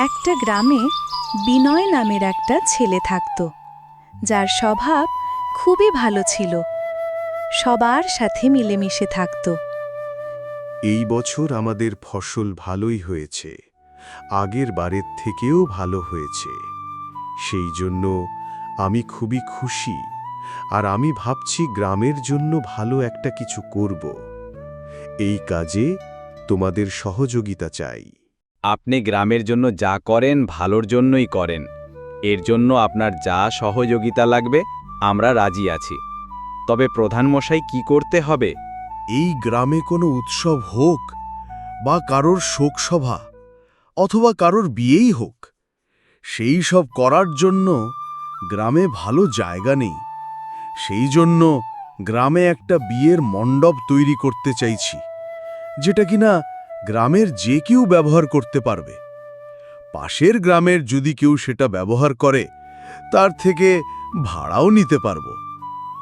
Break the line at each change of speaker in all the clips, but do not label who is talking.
একটা গ্রামে বিনয় নামের একটা ছেলে থাকত, যার স্বভাব খুবই ভালো ছিল। সবার সাথে মিলেমিশে থাকত।
এই বছর আমাদের ফসল ভালোই হয়েছে। আগের বারের থেকেও ভালো হয়েছে। সেই জন্য আমি খুবই খুশি। আর আমি ভাবছি গ্রামের জন্য ভালো একটা কিছু করব। এই কাজে তোমাদের সহযোগিতা চাই।
আপনি গ্রামের জন্য যা করেন ভালোর জন্যই করেন। এর জন্য আপনার যা সহযোগিতা লাগবে আমরা রাজি আছি। তবে প্রধানমশাই কি করতে হবে?
এই গ্রামে কোনো উৎসব হোক বা কারোর শোকসভা অথবা কারোর বিয়েই হোক সেই সব করার জন্য গ্রামে ভালো জায়গা নেই। সেই জন্য গ্রামে একটা বিয়ের মণ্ডপ তৈরি করতে চাইছি, যেটা কিনা গ্রামের যে কেউ ব্যবহার করতে পারবে। পাশের গ্রামের যদি কেউ সেটা ব্যবহার করে, তার থেকে ভাড়াও নিতে পারব।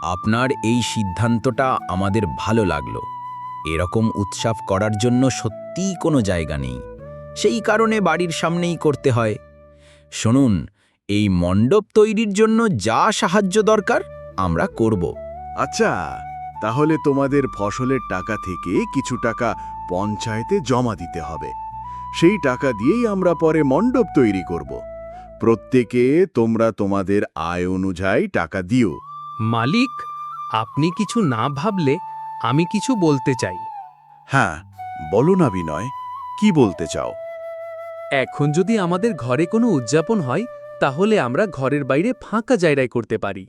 আপনার এই সিদ্ধান্তটা আমাদের ভালো লাগল। এরকম উৎসব করার জন্য সত্যিই কোনো জায়গা নেই। সেই কারণে বাড়ির সামনেই করতে হয়। শুনুন, এই মণ্ডপ তৈরির জন্য যা সাহায্য দরকার আমরা করব।
আচ্ছা তাহলে তোমাদের ফসলের টাকা থেকে কিছু টাকা পঞ্চায়েতে জমা দিতে হবে। সেই টাকা দিয়েই আমরা পরে মণ্ডপ তৈরি করব। প্রত্যেকে তোমরা তোমাদের আয় অনুযায়ী টাকা দিও।
মালিক আপনি কিছু না ভাবলে আমি কিছু বলতে চাই।
হ্যাঁ বলো না বিনয় কি বলতে চাও?
এখন যদি আমাদের ঘরে কোনো উদযাপন হয় তাহলে আমরা ঘরের বাইরে ফাঁকা জায়গায় করতে পারি।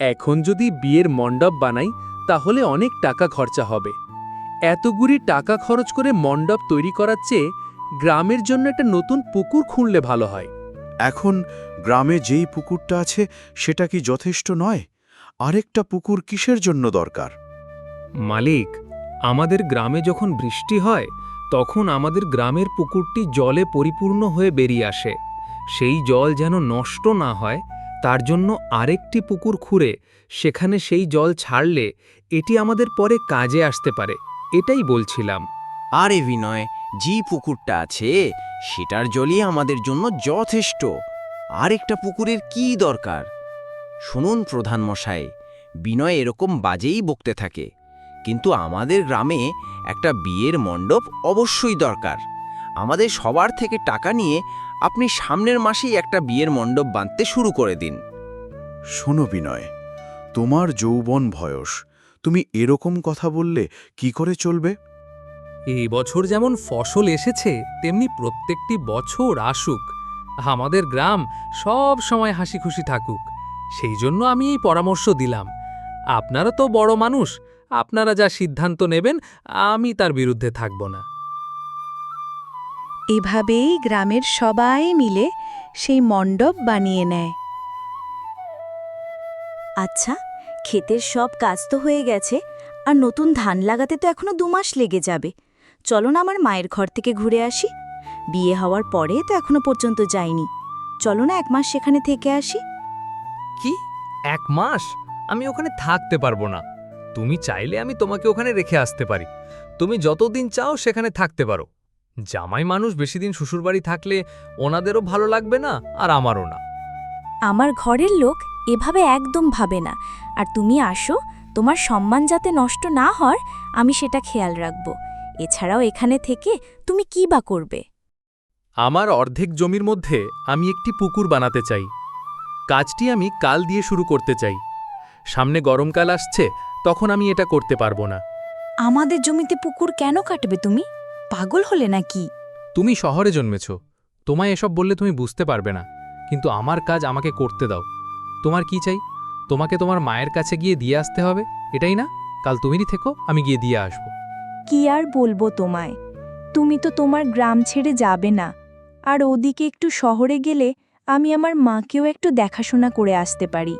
এখন যদি বিয়ের মণ্ডপ বানাই তাহলে অনেক টাকা খরচা হবে। এতগুলি টাকা খরচ করে মণ্ডপ তৈরি করার চেয়ে গ্রামের জন্য একটা নতুন পুকুর খুঁড়লে ভালো হয়।
এখন গ্রামে যেই পুকুরটা আছে সেটা কি যথেষ্ট নয়? আরেকটা পুকুর কিসের জন্য দরকার?
মালিক আমাদের গ্রামে যখন বৃষ্টি হয় তখন আমাদের গ্রামের পুকুরটি জলে পরিপূর্ণ হয়ে বেরিয়ে আসে। সেই জল যেন নষ্ট না হয় তার জন্য আরেকটি পুকুর খুঁড়ে সেখানে সেই জল ছাড়লে এটি আমাদের পরে কাজে আসতে পারে, এটাই বলছিলাম।
আরে বিনয়, যে পুকুরটা আছে, সেটার জলই আমাদের জন্য যথেষ্ট। আরেকটা পুকুরের কি দরকার? শুনুন প্রধান মশাই বিনয় এরকম বাজেই বকতে থাকে, কিন্তু আমাদের গ্রামে একটা বিয়ের মণ্ডপ অবশ্যই দরকার। আমাদের সবার থেকে টাকা নিয়ে আপনি সামনের মাসেই একটা বিয়ের মণ্ডপ বাঁধতে শুরু করে দিন।
শোনো বিনয় তোমার যৌবন বয়স তুমি এরকম কথা বললে কি করে চলবে?
এই বছর যেমন ফসল এসেছে তেমনি প্রত্যেকটি বছর আসুক। আমাদের গ্রাম সব সময় হাসি খুশি থাকুক। সেই জন্য আমি এই পরামর্শ দিলাম। আপনারা তো বড় মানুষ আপনারা যা সিদ্ধান্ত নেবেন আমি তার বিরুদ্ধে থাকব না।
এভাবেই গ্রামের সবাই মিলে সেই মণ্ডপ বানিয়ে নেয়।
আচ্ছা ক্ষেতের সব কাজ তো হয়ে গেছে আর নতুন ধান লাগাতে তো এখনও দু মাস লেগে যাবে। চলো না আমার মায়ের ঘর থেকে ঘুরে আসি। বিয়ে হওয়ার পরে তো এখনও পর্যন্ত যাইনি। চলো না এক মাস সেখানে থেকে আসি।
কি? এক মাস? আমি ওখানে থাকতে পারব না। তুমি চাইলে আমি তোমাকে ওখানে রেখে আসতে পারি। তুমি যতদিন চাও সেখানে থাকতে পারো। জামাই মানুষ বেশি দিন শ্বশুরবাড়ি থাকলে ওনাদেরও ভালো লাগবে না আর আমারও না।
আমার ঘরের লোক এভাবে একদম ভাবে না। আর তুমি আসো তোমার সম্মান যাতে নষ্ট না হয় আমি সেটা খেয়াল রাখব। এছাড়াও এখানে থেকে তুমি কি বা করবে?
আমার অর্ধেক জমির মধ্যে আমি একটি পুকুর বানাতে চাই। কাজটি আমি কাল দিয়ে শুরু করতে চাই। সামনে গরমকাল আসছে তখন আমি এটা করতে পারব না।
আমাদের জমিতে পুকুর কেন কাটবে তুমি? পাগল হলে নাকি?
তুমি শহরে জন্মেছ। তোমায় এসব বললে তুমি বুঝতে পারবে না। কিন্তু আমার কাজ আমাকে করতে দাও। তোমার কি চাই? তোমাকে তোমার মায়ের কাছে গিয়ে দিয়ে আসতে হবে? এটাই না? কাল তুমিই থেকো আমি গিয়ে দিয়ে আসব।
কি আর বলব তোমায়? তুমি তো তোমার গ্রাম ছেড়ে যাবে না। আর ওদিকে একটু শহরে গেলে আমি আমার মাকেও একটু দেখাশোনা করে আসতে পারি।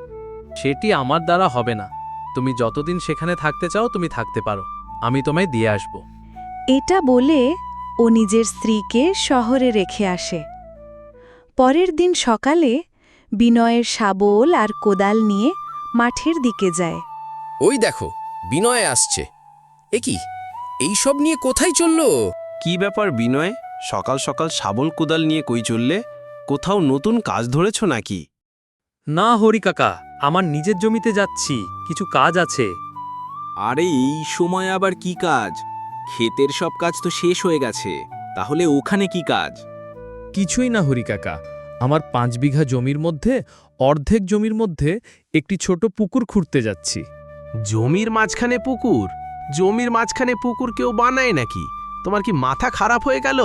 সেটি আমার দ্বারা হবে না। তুমি যতদিন সেখানে থাকতে চাও তুমি থাকতে পারো। আমি তোমায় দিয়ে আসব।
এটা বলে ও নিজের স্ত্রীকে শহরে রেখে আসে। পরের দিন সকালে বিনয়ের শাবল আর কোদাল নিয়ে মাঠের দিকে যায়।
ওই দেখো
বিনয় আসছে। এ কি? এইসব নিয়ে কোথায় চলল?
কি ব্যাপার বিনয়? সকাল সকাল শাবল কোদাল নিয়ে কই চললে? কোথাও নতুন কাজ ধরেছ নাকি?
না হরি কাকা আমার নিজের জমিতে যাচ্ছি কিছু কাজ আছে।
আরে এই সময় আবার কি কাজ? ক্ষেতের সব কাজ তো শেষ হয়ে গেছে। তাহলে ওখানে কি কাজ?
কিছুই না হরি কাকা। আমার পাঁচ বিঘা জমির মধ্যে অর্ধেক জমির মধ্যে একটি ছোট পুকুর খুঁড়তে যাচ্ছি।
জমির মাঝখানে পুকুর? জমির মাঝখানে পুকুর কেউ বানায় নাকি? তোমার কি মাথা খারাপ হয়ে গেল?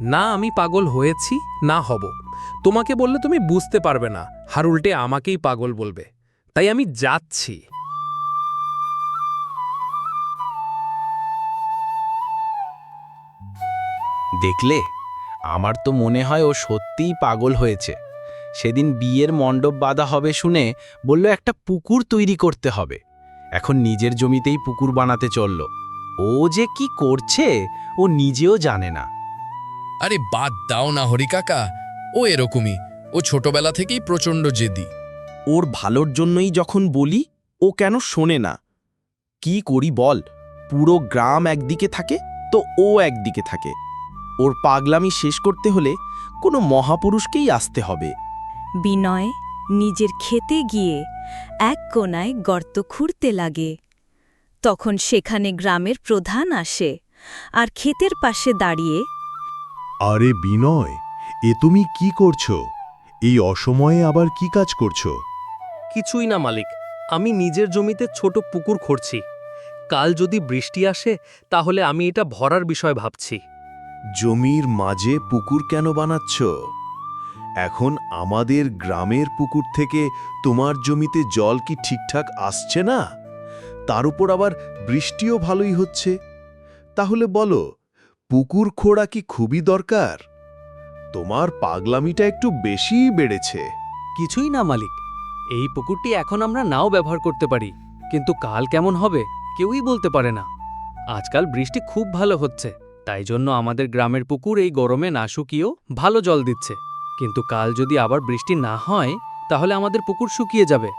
না আমি পাগল হয়েছি না হব। তোমাকে বললে তুমি বুঝতে পারবে না আর উল্টে আমাকেই পাগল বলবে। তাই আমি যাচ্ছি।
দেখলে? আমার তো মনে হয় ও সত্যিই পাগল হয়েছে। সেদিন বিয়ের মণ্ডপ বাঁধা হবে শুনে বলল একটা পুকুর তৈরি করতে হবে। এখন নিজের জমিতেই পুকুর বানাতে চলল। ও যে কি করছে ও নিজেও জানে না।
আরে বাদ দাও না হরি কাকা ও এরকমই। ও ছোটবেলা থেকেই প্রচণ্ড জেদি।
ওর ভালোর জন্যই যখন বলি ও কেন শোনে না? কি করি বল পুরো গ্রাম একদিকে থাকে তো ও একদিকে থাকে। ওর পাগলামি শেষ করতে হলে কোনো মহাপুরুষকেই আসতে হবে।
বিনয় নিজের খেতে গিয়ে এক কোনায় গর্ত খুঁড়তে লাগে। তখন সেখানে গ্রামের প্রধান আসে আর ক্ষেতের পাশে দাঁড়িয়ে
আরে বিনয় এ তুমি কি করছ? এই অসময়ে আবার কি কাজ করছ?
কিছুই না মালিক আমি নিজের জমিতে ছোট পুকুর খুঁড়ছি। কাল যদি বৃষ্টি আসে তাহলে আমি এটা ভরার বিষয় ভাবছি।
জমির মাঝে পুকুর কেন বানাচ্ছ? এখন আমাদের গ্রামের পুকুর থেকে তোমার জমিতে জল কি ঠিকঠাক আসছে না? তার উপর আবার বৃষ্টিও ভালোই হচ্ছে। তাহলে বলো, পুকুর খোঁড়া কি খুবই দরকার? তোমার পাগলামিটা একটু বেশিই বেড়েছে।
কিছুই না, মালিক। এই পুকুরটি এখন আমরা নাও ব্যবহার করতে পারি, কিন্তু কাল কেমন হবে কেউই বলতে পারে না। আজকাল বৃষ্টি খুব ভালো হচ্ছে। তাই জন্য আমাদের গ্রামের পুকুর এই গরমে না শুকিয়েও ভালো জল দিচ্ছে। কিন্তু কাল যদি আবার বৃষ্টি না হয়, তাহলে আমাদের পুকুর শুকিয়ে যাবে।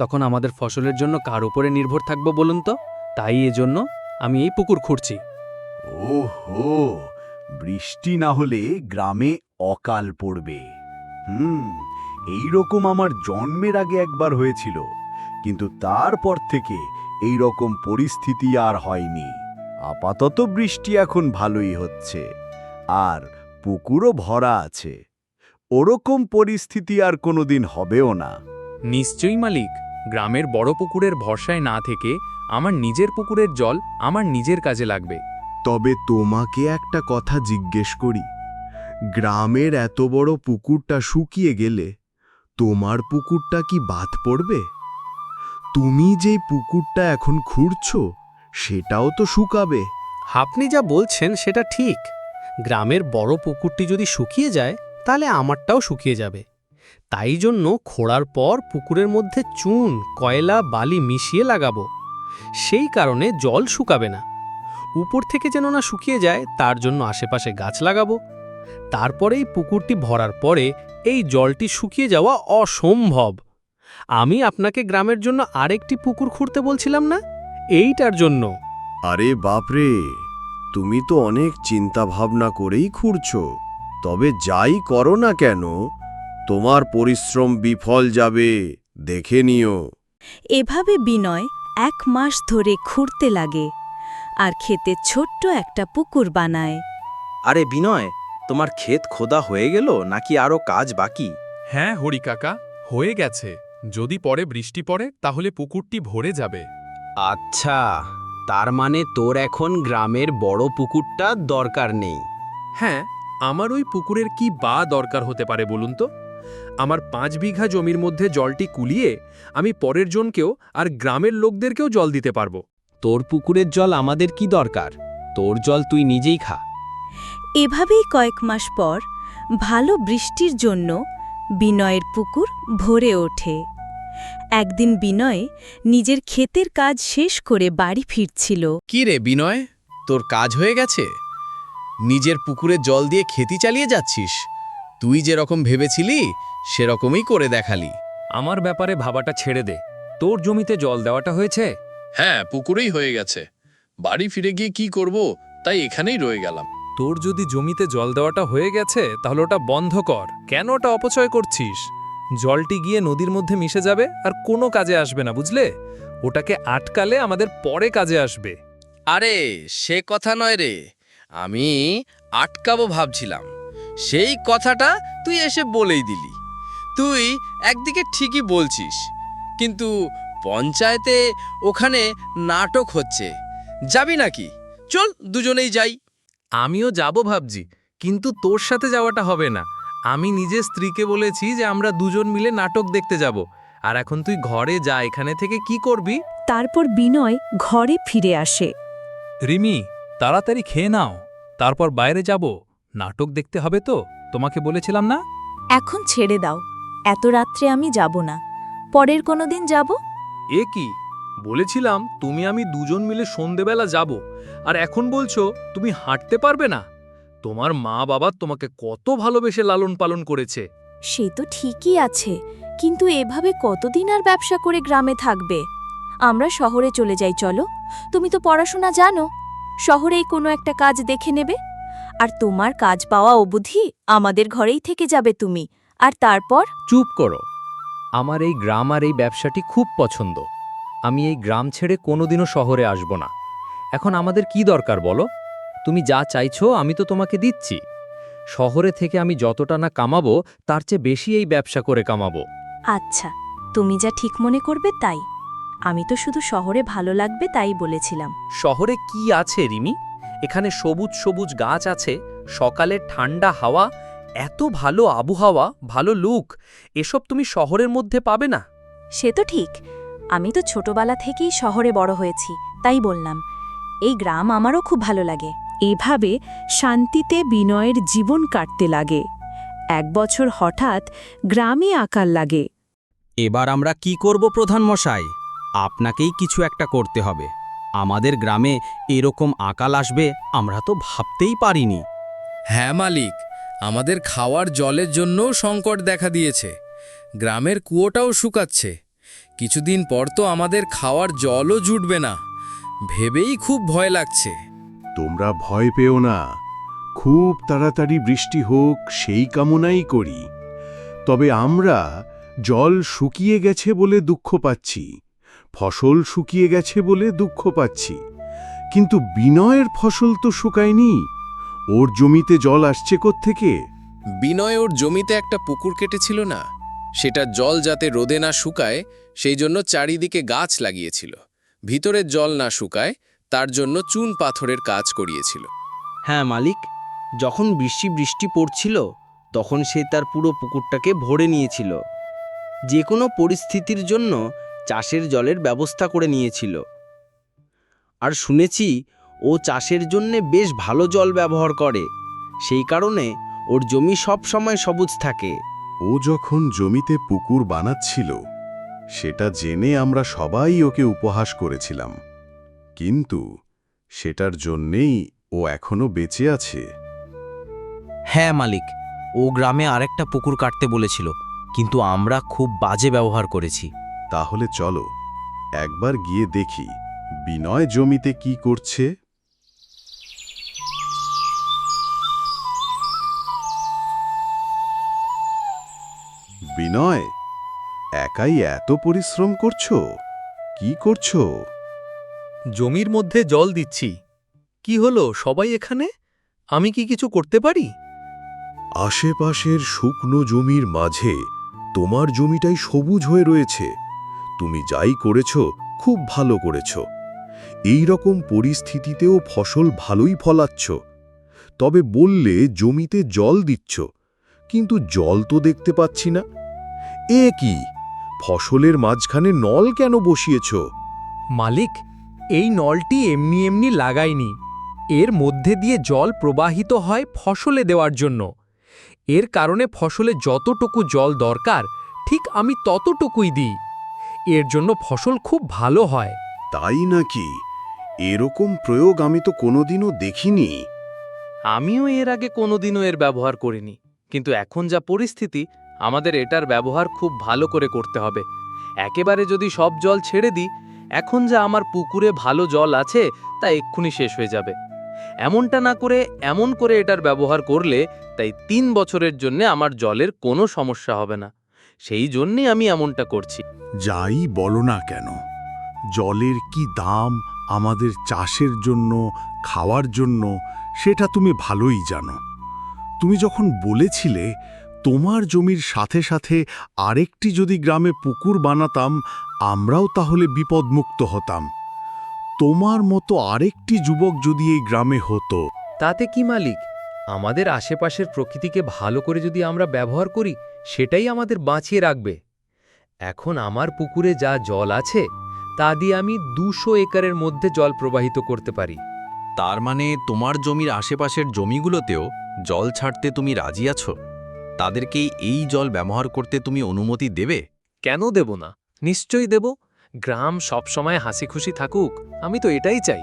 তখন আমাদের ফসলের জন্য কার উপরে নির্ভর থাকব বলুন তো? তাই এজন্য আমি এই পুকুর খুঁড়ছি।
ওহো, বৃষ্টি না হলে গ্রামে অকাল পড়বে। হুম এই রকম আমার জন্মের আগে একবার হয়েছিল, কিন্তু তারপর থেকে এই রকম পরিস্থিতি আর হয়নি। আপাতত বৃষ্টি এখন ভালোই হচ্ছে। আর পুকুরও ভরা আছে। ওরকম পরিস্থিতি আর কোনোদিন হবেও না।
নিশ্চয়ই মালিক গ্রামের বড় পুকুরের ভরসায় না থেকে আমার নিজের পুকুরের জল আমার নিজের কাজে লাগবে।
তবে তোমাকে একটা কথা জিজ্ঞেস করি। গ্রামের এত বড় পুকুরটা শুকিয়ে গেলে তোমার পুকুরটা কি বাদ পড়বে? তুমি যে পুকুরটা এখন খুঁড়ছ সেটাও তো শুকাবে।
আপনি যা বলছেন সেটা ঠিক। গ্রামের বড় পুকুরটি যদি শুকিয়ে যায়, তাহলে আমারটাও শুকিয়ে যাবে। তাই জন্য খোঁড়ার পর পুকুরের মধ্যে চুন, কয়লা, বালি মিশিয়ে লাগাবো। সেই কারণে জল শুকাবে না। উপর থেকে যেন না শুকিয়ে যায়, তার জন্য আশেপাশে গাছ লাগাবো। তারপরেই পুকুরটি ভরার পরে এই জলটি শুকিয়ে যাওয়া অসম্ভব। আমি আপনাকে গ্রামের জন্য আরেকটি পুকুর খুঁড়তে বলছিলাম না? এইটার জন্য।
আরে বাপরে তুমি তো অনেক চিন্তা ভাবনা করেই খুঁড়ছ। তবে যাই করো না কেন তোমার পরিশ্রম বিফল যাবে দেখে নিও।
এভাবে বিনয় এক মাস ধরে খুঁড়তে লাগে আর খেতে ছোট্ট একটা পুকুর বানায়।
আরে বিনয় তোমার ক্ষেত খোদা হয়ে গেল নাকি আরও কাজ বাকি?
হ্যাঁ হরি কাকা হয়ে গেছে। যদি পরে বৃষ্টি পড়ে তাহলে পুকুরটি ভরে যাবে।
আচ্ছা তার মানে তোর এখন গ্রামের বড় পুকুরটা দরকার নেই।
হ্যাঁ আমার ওই পুকুরের কি বা দরকার হতে পারে বলুন তো? আমার পাঁচ বিঘা জমির মধ্যে জলটি কুলিয়ে আমি পরের জনকেও আর গ্রামের লোকদেরকেও জল দিতে পারব।
তোর পুকুরের জল আমাদের কি দরকার? তোর জল তুই নিজেই খা।
এভাবেই কয়েক মাস পর ভালো বৃষ্টির জন্য বিনয়ের পুকুর ভরে ওঠে। একদিন বিনয় নিজের ক্ষেতের কাজ শেষ করে বাড়ি ফিরছিল।
কি রে বিনয়? তোর কাজ হয়ে গেছে? নিজের পুকুরে জল দিয়ে খেতি চালিয়ে যাচ্ছিস? তুই যেরকম ভেবেছিলি সেরকমই করে দেখালি।
আমার ব্যাপারে ভাবাটা ছেড়ে দে। তোর জমিতে জল দেওয়াটা হয়েছে?
হ্যাঁ পুকুরেই হয়ে গেছে। বাড়ি ফিরে গিয়ে কি করব তাই এখানেই রয়ে গেলাম।
তোর যদি জমিতে জল দেওয়াটা হয়ে গেছে তাহলে ওটা বন্ধ কর। কেন ওটা অপচয় করছিস? জলটি গিয়ে নদীর মধ্যে মিশে যাবে আর কোনো কাজে আসবে না বুঝলে? ওটাকে আটকালে আমাদের পরে কাজে আসবে।
আরে সে কথা নয় রে। আমি আটকাবো ভাবছিলাম। সেই কথাটা তুই এসে বলেই দিলি। তুই একদিকে ঠিকই বলছিস কিন্তু পঞ্চায়েতে ওখানে নাটক হচ্ছে। যাবি নাকি? চল দুজনেই যাই।
আমিও যাব ভাবছি কিন্তু তোর সাথে যাওয়াটা হবে না। আমি নিজের স্ত্রীকে বলেছি যে আমরা দুজন মিলে নাটক দেখতে যাব। আর এখন তুই ঘরে যা এখানে থেকে কি করবি?
তারপর বিনয় ঘরে ফিরে আসে।
রিমি তাড়াতাড়ি খেয়ে নাও। তারপর বাইরে যাব। নাটক দেখতে হবে তো? তোমাকে বলেছিলাম না?
এখন ছেড়ে দাও। এত রাত্রে আমি যাব না। পরের কোনো দিন যাব?
এ কি? বলেছিলাম তুমি আমি দুজন মিলে সন্ধেবেলা যাব। আর এখন বলছো তুমি হাঁটতে পারবে না? তোমার মা বাবা তোমাকে কত ভালোবেসে লালন পালন করেছে।
সে তো ঠিকই আছে কিন্তু এভাবে কতদিন আর ব্যবসা করে গ্রামে থাকবে? আমরা শহরে চলে যাই চলো। তুমি তো পড়াশোনা জানো শহরেই কোনো একটা কাজ দেখে নেবে। আর তোমার কাজ পাওয়া অবধি আমাদের ঘরেই থেকে যাবে তুমি। আর তারপর?
চুপ করো। আমার এই গ্রাম আর এই ব্যবসাটি খুব পছন্দ। আমি এই গ্রাম ছেড়ে কোনোদিনও শহরে আসব না। এখন আমাদের কি দরকার বলো? তুমি যা চাইছো আমি তো তোমাকে দিচ্ছি। শহরে থেকে আমি যতটা না কামাবো তার চেয়ে বেশি এই ব্যবসা করে কামাবো।
আচ্ছা তুমি যা ঠিক মনে করবে তাই। আমি তো শুধু শহরে ভালো লাগবে তাই বলেছিলাম।
শহরে কি আছে রিমি? এখানে সবুজ সবুজ গাছ আছে সকালে ঠান্ডা হাওয়া এত ভালো আবহাওয়া ভালো লুক এসব তুমি শহরের মধ্যে পাবে না।
সে তো ঠিক। আমি তো ছোটবেলা থেকেই শহরে বড় হয়েছি তাই বললাম। এই গ্রাম আমারও খুব ভালো লাগে।
এভাবে শান্তিতে বিনয়ের জীবন কাটতে লাগে। এক বছর হঠাৎ গ্রামে আকার লাগে।
এবার আমরা কি করব প্রধান মশাই আপনাকেই কিছু একটা করতে হবে। আমাদের গ্রামে এরকম আকাল আসবে আমরা তো ভাবতেই পারিনি।
হ্যাঁ মালিক আমাদের খাওয়ার জলের জন্যও সংকট দেখা দিয়েছে। গ্রামের কুয়োটাও শুকাচ্ছে। কিছুদিন পর তো আমাদের খাওয়ার জলও জুটবে না। ভেবেই খুব ভয় লাগছে।
তোমরা ভয় পেও না। খুব তাড়াতাড়ি বৃষ্টি হোক, সেই কামনাই করি। তবে আমরা জল শুকিয়ে গেছে বলে দুঃখ পাচ্ছি, ফসল শুকিয়ে গেছে বলে দুঃখ পাচ্ছি। কিন্তু বিনয়ের ফসল তো শুকায়নি, ওর জমিতে জল আসছে থেকে
বিনয় ওর জমিতে একটা পুকুর কেটেছিল না, সেটা জল যাতে রোদে না শুকায়, সেই জন্য চারিদিকে গাছ লাগিয়েছিল। ভিতরের জল না শুকায় তার জন্য চুন পাথরের কাজ করিয়েছিল।
হ্যাঁ মালিক যখন বৃষ্টি বৃষ্টি পড়ছিল তখন সে তার পুরো পুকুরটাকে ভরে নিয়েছিল। যে কোনো পরিস্থিতির জন্য চাষের জলের ব্যবস্থা করে নিয়েছিল। আর শুনেছি ও চাষের জন্যে বেশ ভালো জল ব্যবহার করে। সেই কারণে ওর জমি সব সময় সবুজ থাকে।
ও যখন জমিতে পুকুর বানাচ্ছিল সেটা জেনে আমরা সবাই ওকে উপহাস করেছিলাম। কিন্তু সেটার জন্যেই ও এখনও বেঁচে আছে।
হ্যাঁ মালিক ও গ্রামে আরেকটা পুকুর কাটতে বলেছিল কিন্তু আমরা খুব বাজে ব্যবহার করেছি।
তাহলে চলো একবার গিয়ে দেখি বিনয় জমিতে কি করছে? বিনয় একাই এত পরিশ্রম করছ? কি করছ?
জমির মধ্যে জল দিচ্ছি। কি হলো সবাই এখানে? আমি কি কিছু করতে পারি?
আশেপাশের শুকনো জমির মাঝে তোমার জমিটাই সবুজ হয়ে রয়েছে। তুমি যাই করেছ খুব ভালো করেছ। এই রকম পরিস্থিতিতেও ফসল ভালোই ফলাচ্ছ। তবে বললে জমিতে জল দিচ্ছ কিন্তু জল তো দেখতে পাচ্ছি না। এ কি? ফসলের মাঝখানে নল কেন বসিয়েছ?
মালিক এই নলটি এমনি এমনি লাগাইনি। এর মধ্যে দিয়ে জল প্রবাহিত হয় ফসলে দেওয়ার জন্য। এর কারণে ফসলে যতটুকু জল দরকার ঠিক আমি ততটুকুই দিই। এর জন্য ফসল খুব ভালো হয়।
তাই নাকি? এরকম প্রয়োগ আমি তো কোনোদিনও দেখিনি।
আমিও এর আগে কোনোদিনও এর ব্যবহার করিনি। কিন্তু এখন যা পরিস্থিতি আমাদের এটার ব্যবহার খুব ভালো করে করতে হবে। একেবারে যদি সব জল ছেড়ে দিই এখন যা আমার পুকুরে ভালো জল আছে, তা এক্ষুনি শেষ হয়ে যাবে। এমনটা না করে, এমন করে এটার ব্যবহার করলে, তাই তিন বছরের জন্য আমার জলের কোনো সমস্যা হবে না। সেই জন্যই আমি এমনটা করছি।
যাই বলো না কেন, জলের কি দাম আমাদের চাষের জন্য, খাওয়ার জন্য, সেটা তুমি ভালোই জানো। তুমি যখন বলেছিলে তোমার জমির সাথে সাথে আরেকটি যদি গ্রামে পুকুর বানাতাম আমরাও তাহলে বিপদমুক্ত হতাম। তোমার মতো আরেকটি যুবক যদি এই গ্রামে হতো।
তাতে কি মালিক? আমাদের আশেপাশের প্রকৃতিকে ভালো করে যদি আমরা ব্যবহার করি সেটাই আমাদের বাঁচিয়ে রাখবে। এখন আমার পুকুরে যা জল আছে তা দিয়ে আমি দুশো একরের মধ্যে জল প্রবাহিত করতে পারি।
তার মানে তোমার জমির আশেপাশের জমিগুলোতেও জল ছাড়তে তুমি রাজি আছো? তাদেরকে এই জল ব্যবহার করতে তুমি অনুমতি দেবে?
কেন দেব না? নিশ্চয়ই দেব। গ্রাম সবসময় হাসি খুশি থাকুক আমি তো এটাই চাই।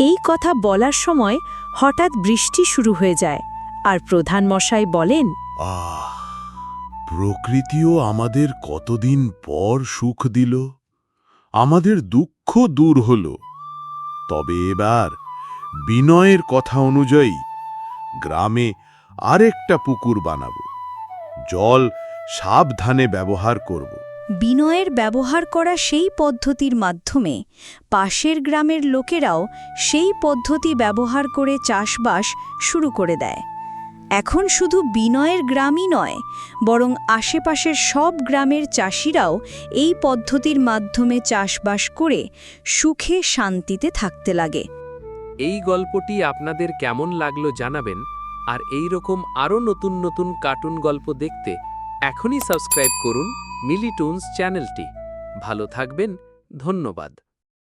এই কথা বলার সময় হঠাৎ বৃষ্টি শুরু হয়ে যায় আর প্রধান মশাই বলেন
আহ প্রকৃতিও আমাদের কতদিন পর সুখ দিল। আমাদের দুঃখ দূর হল। তবে এবার বিনয়ের কথা অনুযায়ী গ্রামে আরেকটা পুকুর বানাব। জল সাবধানে ব্যবহার করব।
বিনয়ের ব্যবহার করা সেই পদ্ধতির মাধ্যমে পাশের গ্রামের লোকেরাও সেই পদ্ধতি ব্যবহার করে চাষবাস শুরু করে দেয়। এখন শুধু বিনয়ের গ্রামই নয় বরং আশেপাশের সব গ্রামের চাষিরাও এই পদ্ধতির মাধ্যমে চাষবাস করে সুখে শান্তিতে থাকতে লাগে।
এই গল্পটি আপনাদের কেমন লাগল জানাবেন আর এই রকম আরও নতুন নতুন কার্টুন গল্প দেখতে এখনই সাবস্ক্রাইব করুন মিলিটুনস চ্যানেলটি। ভালো থাকবেন, ধন্যবাদ।